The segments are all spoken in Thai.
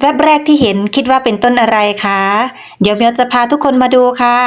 แวบแรกที่เห็นคิดว่าเป็นต้นอะไรคะ เดี๋ยวเมียวจะพาทุกคนมาดูค่ะ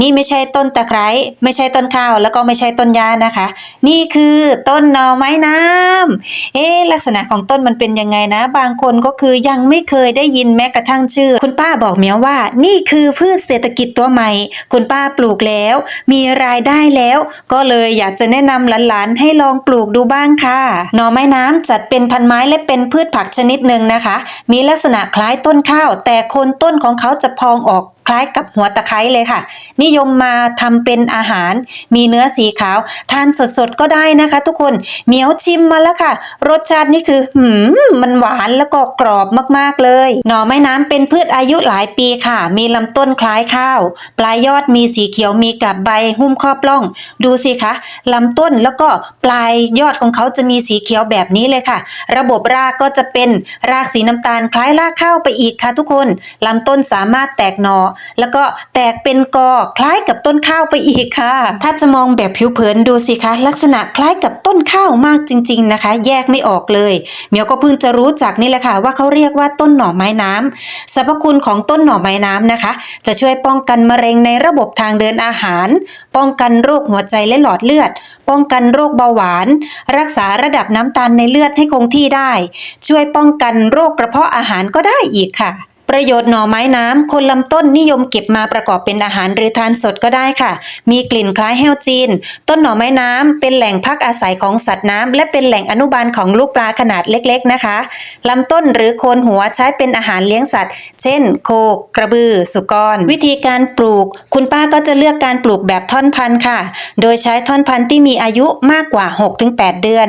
นี่ไม่ใช่ต้นตะไคร้ไม่ใช่ต้นข้าวแล้วก็ไม่ใช่ต้นยานะคะ นี่คือต้นหน่อไม้น้ำเอ๊ลักษณะของต้นมันเป็นยังไงนะ บางคนก็คือยังไม่เคยได้ยินแม้กระทั่งชื่อ คุณป้าบอกเมียวว่า นี่คือพืชเศรษฐกิจตัวใหม่ คุณป้าปลูกแล้ว มีรายได้แล้ว ก็เลยอยากจะแนะนำหลานๆให้ลองปลูกดูบ้างค่ะ หน่อไม้น้ำจัดเป็นพันไม้และเป็นพืชผักชนิดหนึ่งนะคะ มีลักษณะคล้ายต้นข้าว แต่โคนต้นของเขาจะพองออก ล้ายกับหัวตะไคร้เลยค่ะ นิยมมาทำเป็นอาหาร มีเนื้อสีขาว ทานสดๆก็ได้นะคะ ทุกคนเหมียวชิมมาแล้วค่ะ รสชาตินี่คือหืมมันหวานแล้วก็กรอบมากๆเลย หน่อไม้น้ำเป็นพืชอายุหลายปีค่ะ มีลำต้นคล้ายข้าว ปลายยอดมีสีเขียวมีกับใบหุ้มครอบล่อง ดูสิคะลำต้นแล้วก็ปลายยอดของเขาจะมีสีเขียวแบบนี้เลยค่ะ ระบบรากก็จะเป็นรากสีน้ำตาลคล้ายรากข้าวไปอีกค่ะทุกคนลำต้นสามารถแตกหน่อแล้วก็แตกเป็นกอคล้ายกับต้นข้าวไปอีกค่ะ ถ้าจะมองแบบผิวเผินดูสิคะ ลักษณะคล้ายกับต้นข้าวมากจริง ๆนะคะ แยกไม่ออกเลยเมียวก็เพิ่งจะรู้จักนี่แหละค่ะว่าเขาเรียกว่าต้นหน่อไม้น้ำสรรพคุณของต้นหน่อไม้น้ำนะคะ จะช่วยป้องกันมะเร็งในระบบทางเดินอาหาร ป้องกันโรคหัวใจและหลอดเลือด ป้องกันโรคเบาหวาน รักษาระดับน้ำตาลในเลือดให้คงที่ได้ ช่วยป้องกันโรคกระเพาะอาหารก็ได้อีกค่ะ ประโยชน์หน่อไม้น้ำคนลำต้นนิยมเก็บมาประกอบเป็นอาหารหรือทานสดก็ได้ค่ะ มีกลิ่นคล้ายแห้วจีน ต้นหน่อไม้น้ำเป็นแหล่งพักอาศัยของสัตว์น้ำและเป็นแหล่งอนุบาลของลูกปลาขนาดเล็กๆนะคะลำต้นหรือโคนหัวใช้เป็นอาหารเลี้ยงสัตว์ เช่น โคกระบือ สุกร วิธีการปลูก คุณป้าก็จะเลือกการปลูกแบบท่อนพันธุ์ค่ะ โดยใช้ท่อนพันธุ์ที่มีอายุมากกว่า 6-8 เดือน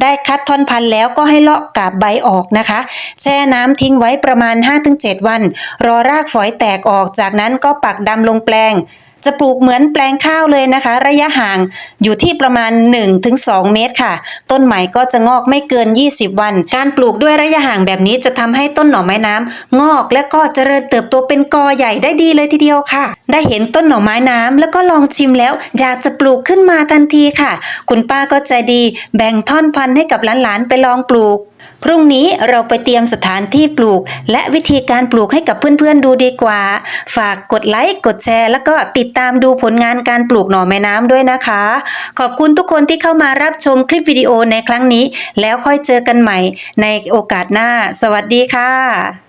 ได้คัดท่อนพันธุ์แล้วก็ให้เลาะกาบใบออกนะคะ แช่น้ำทิ้งไว้ประมาณ 5-7วัน รอรากฝอยแตกออกจากนั้นก็ปักดำลงแปลง จะปลูกเหมือนแปลงข้าวเลยนะคะ ระยะห่างอยู่ที่ประมาณ 1-2 เมตรค่ะ ต้นใหม่ก็จะงอกไม่เกิน 20 วัน การปลูกด้วยระยะห่างแบบนี้จะทำให้ต้นหน่อไม้น้ำงอกและก็เจริญเติบโตเป็นกอใหญ่ได้ดีเลยทีเดียวค่ะ ได้เห็นต้นหน่อไม้น้ำแล้วก็ลองชิมแล้ว อยากจะปลูกขึ้นมาทันทีค่ะ คุณป้าก็ใจดี แบ่งท่อนพันธุ์ให้กับหลานๆไปลองปลูกพรุ่งนี้เราไปเตรียมสถานที่ปลูก และวิธีการปลูกให้กับเพื่อนๆดูดีกว่า ฝากกดไลค์กดแชร์ แล้วก็ติดตามดูผลงานการปลูกหน่อแม่น้ำด้วยนะคะ ขอบคุณทุกคนที่เข้ามารับชมคลิปวิดีโอในครั้งนี้ แล้วค่อยเจอกันใหม่ในโอกาสหน้า สวัสดีค่ะ